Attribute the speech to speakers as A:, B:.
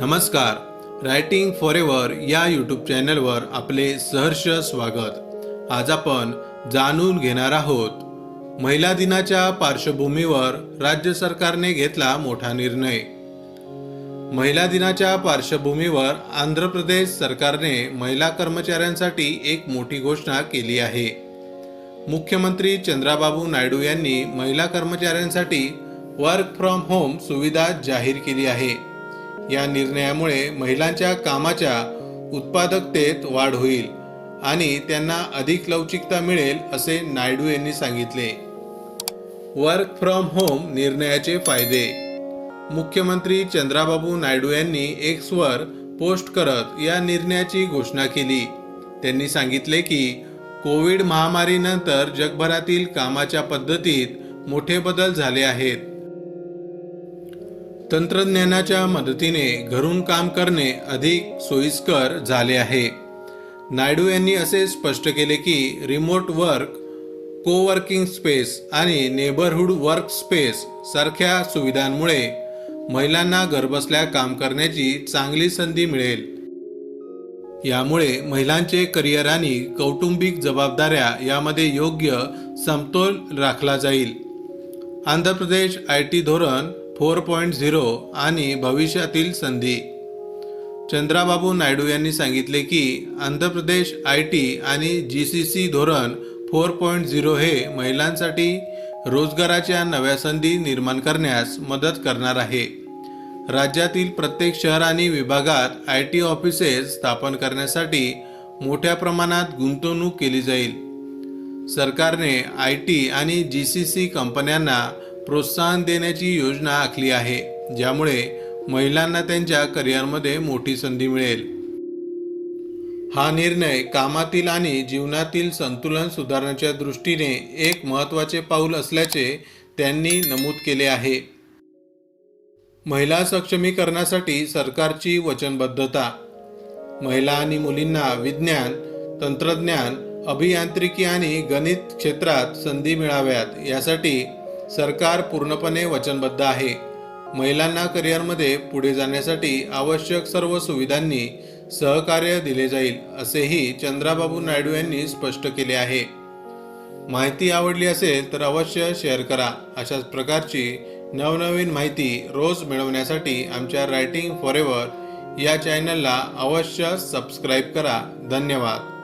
A: नमस्कार. Writing for ever या YouTube चॅनलवर आपले सहर्ष स्वागत. आज आपण जाणून घेणार आहोत महिला दिनाच्या पार्श्वभूमीवर राज्य सरकारने घेतला मोठा निर्णय. महिला दिनाच्या पार्श्वभूमीवर आंध्र प्रदेश सरकारने महिला कर्मचाऱ्यांसाठी एक मोठी घोषणा केली आहे. मुख्यमंत्री चंद्राबाबू नायडू यांनी महिला कर्मचाऱ्यांसाठी वर्क फ्रॉम होम सुविधा जाहीर केली आहे. या निर्णयामुळे महिलांच्या कामाच्या उत्पादकतेत वाढ होईल आणि त्यांना अधिक लवचिकता मिळेल असे नायडू यांनी सांगितले. वर्क फ्रॉम होम निर्णयाचे फायदे. मुख्यमंत्री चंद्राबाबू नायडू यांनी एक्सवर पोस्ट करत या निर्णयाची घोषणा केली. त्यांनी सांगितले की कोविड महामारीनंतर जगभरातील कामाच्या पद्धतीत मोठे बदल झाले आहेत. तंत्रज्ञानाच्या मदतीने घरून काम करणे अधिक सोयीस्कर झाले आहे. नायडू यांनी असे स्पष्ट केले की रिमोट वर्क कोवर्किंग स्पेस आणि नेबरहूड वर्क स्पेस सारख्या सुविधांमुळे महिलांना घरबसल्या काम करण्याची चांगली संधी मिळेल. यामुळे महिलांचे करिअर आणि कौटुंबिक जबाबदाऱ्या यामध्ये योग्य समतोल राखला जाईल. आंध्र प्रदेश आय टी धोरण फोर पॉईंट झिरो आणि भविष्यातील संधी. चंद्राबाबू नायडू यांनी सांगितले की आंध्र प्रदेश आय टी आणि जी सी सी धोरण फोर पॉईंट झिरो हे महिलांसाठी रोजगाराच्या नव्या संधी निर्माण करण्यास मदत करणार आहे. राज्यातील प्रत्येक शहर आणि विभागात आय टी ऑफिसेस स्थापन करण्यासाठी मोठ्या प्रमाणात गुंतवणूक केली जाईल. सरकारने आय टी आणि जी सी सी कंपन्यांना प्रोत्साहन देण्याची योजना आखली आहे ज्यामुळे महिलांना त्यांच्या करिअरमध्ये मोठी संधी मिळेल. हा निर्णय कामातील आणि जीवनातील संतुलन सुधारण्याच्या दृष्टीने एक महत्त्वाचे पाऊल असल्याचे त्यांनी नमूद केले आहे. महिला सक्षमीकरणासाठी सरकारची वचनबद्धता महिला आणि मुलींना विज्ञान तंत्रज्ञान अभियांत्रिकी आणि गणित क्षेत्रात संधी मिळाव्यात यासाठी सरकार पूर्णपणे वचनबद्ध आहे. महिलांना करिअरमध्ये पुढे जाण्यासाठी आवश्यक सर्व सुविधांनी सहकार्य दिले जाईल असेही चंद्राबाबू नायडू यांनी स्पष्ट केले आहे. माहिती आवडली असेल तर अवश्य शेअर करा. अशाच प्रकारची नवनवीन माहिती रोज मिळवण्यासाठी आमच्या रायटिंग फॉर एव्हर या चॅनलला अवश्य सबस्क्राईब करा. धन्यवाद.